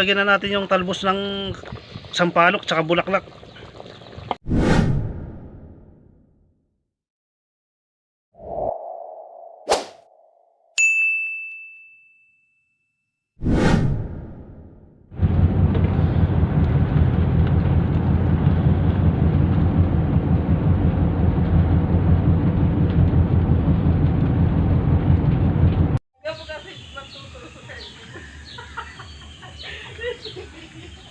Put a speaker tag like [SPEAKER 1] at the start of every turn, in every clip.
[SPEAKER 1] lagyan na natin yung talbos ng sampalok tsaka bulaklak.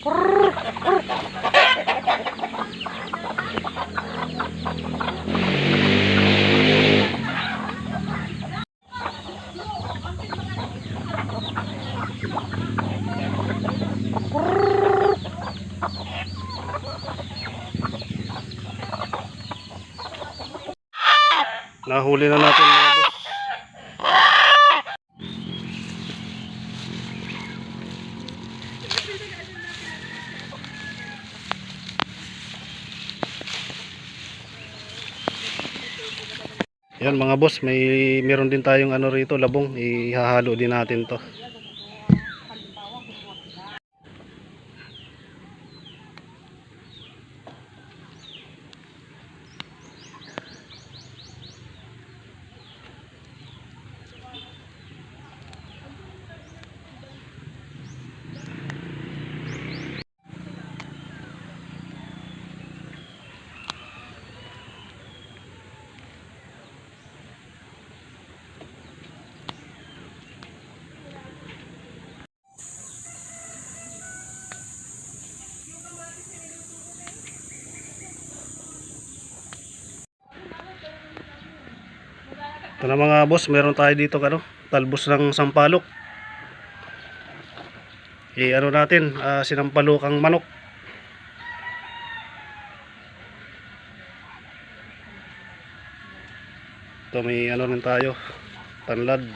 [SPEAKER 1] Nahuli na natin mga Yan mga boss, may meron din tayong ano rito, labong, ihahalo din natin 'to. Ito na mga boss, meron tayo dito ano, talbos ng sampalok. Eh ano natin, ah, sinampalokang manok. Ito may ano rin tayo, tanlad.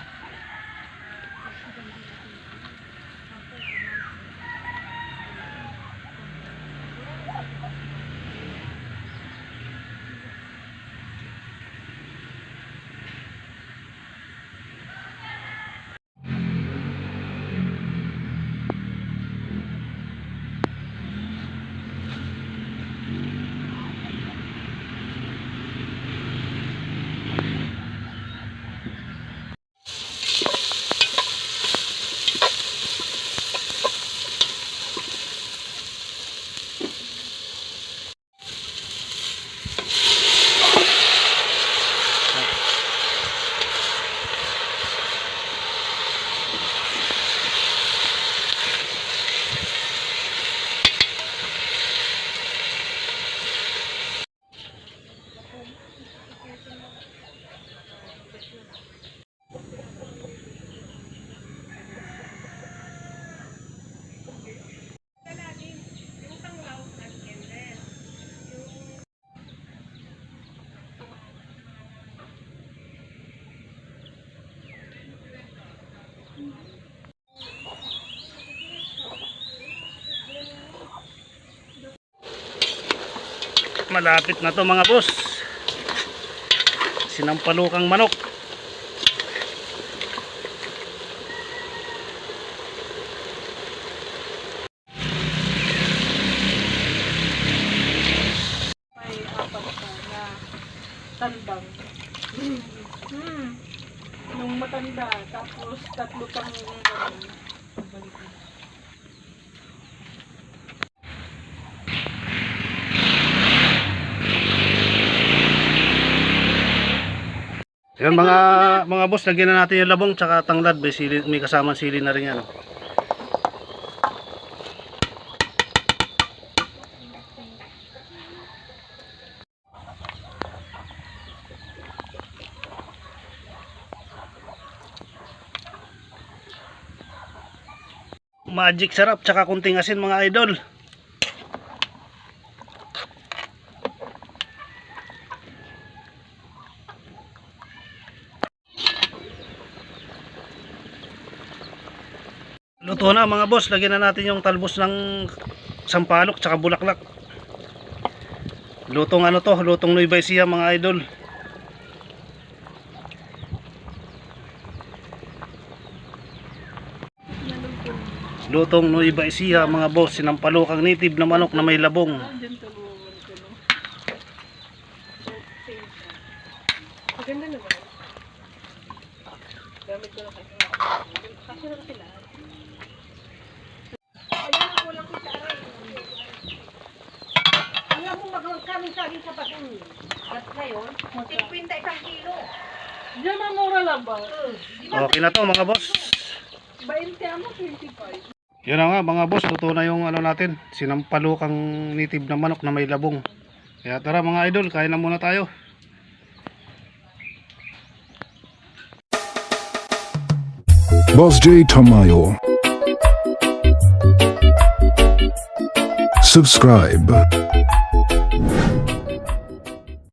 [SPEAKER 1] Malapit na to mga boss. Sinampalukang manok.
[SPEAKER 2] may apat pa na tandang. Hmm. Nung matanda, tapos tatlo pang ganun.
[SPEAKER 1] Yan mga mga boss, lagyan na natin yung labong tsaka tanglad, may sili, may kasamang sili na rin yan. Magic sarap tsaka kunting asin mga idol. Luto na mga boss, lagyan na natin yung talbos ng sampalok tsaka bulaklak. Lutong ano to, lutong Nueva Ecija mga idol. Lutong Nueva Ecija mga boss, sinampalok ang native na manok na may labong.
[SPEAKER 2] Maganda naman. Gamit ko lang kasi. Kasi lang sila.
[SPEAKER 3] Ayan ang kulang ko sa aray. Alam magawag kami sa batong. At ngayon, 50 isang kilo.
[SPEAKER 2] Diyan mamura lang ba?
[SPEAKER 1] Okay na to mga boss.
[SPEAKER 2] 20 mo, 25.
[SPEAKER 1] Yun na nga mga boss, luto na yung ano natin, sinampalok ang native na manok na may labong. Kaya tara mga idol, kain na muna tayo.
[SPEAKER 4] Boss J Tamayo. Subscribe.